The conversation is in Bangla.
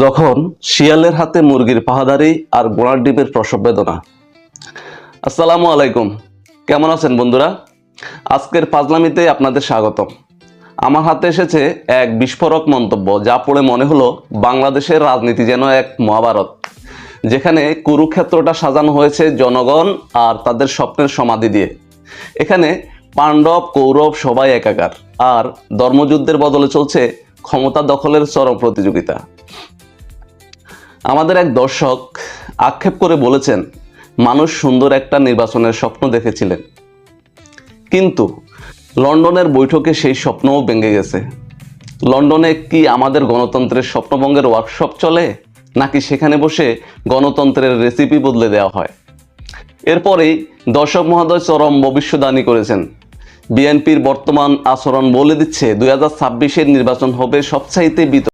যখন শিয়ালের হাতে মুরগির পাহাদারি আর গোড়ার ডিমের প্রসব বেদনা। আসসালামু আলাইকুম। কেমন আছেন বন্ধুরা? আজকের পাজলামিতে আপনাদের স্বাগতম। আমার হাতে এসেছে এক বিস্ফোরক মন্তব্য, যা পড়ে মনে হলো বাংলাদেশের রাজনীতি যেন এক মহাভারত, যেখানে কুরুক্ষেত্রটা সাজানো হয়েছে জনগণ আর তাদের স্বপ্নের সমাধি দিয়ে। এখানে পাণ্ডব, কৌরব সবাই একাকার, আর ধর্মযুদ্ধের বদলে চলছে ক্ষমতা দখলের চরম প্রতিযোগিতা। আমাদের এক দর্শক আক্ষেপ করে বলেছেন, মানুষ সুন্দর একটা নির্বাচনের স্বপ্ন দেখেছিলেন। কিন্তু লন্ডনের বৈঠকে সেই স্বপ্নও ভেঙে গেছে। লন্ডনে কি আমাদের গণতন্ত্রের স্বপ্নভঙ্গের ওয়ার্কশপ চলে, নাকি সেখানে বসে গণতন্ত্রের রেসিপি বদলে দেওয়া হয়? এরপরেই দর্শক মহোদয় চরম ভবিষ্যদ্বাণী করেছেন। বিএনপির বর্তমান আচরণ বলে দিচ্ছে, দুই হাজার নির্বাচন হবে সবচাইতে বিত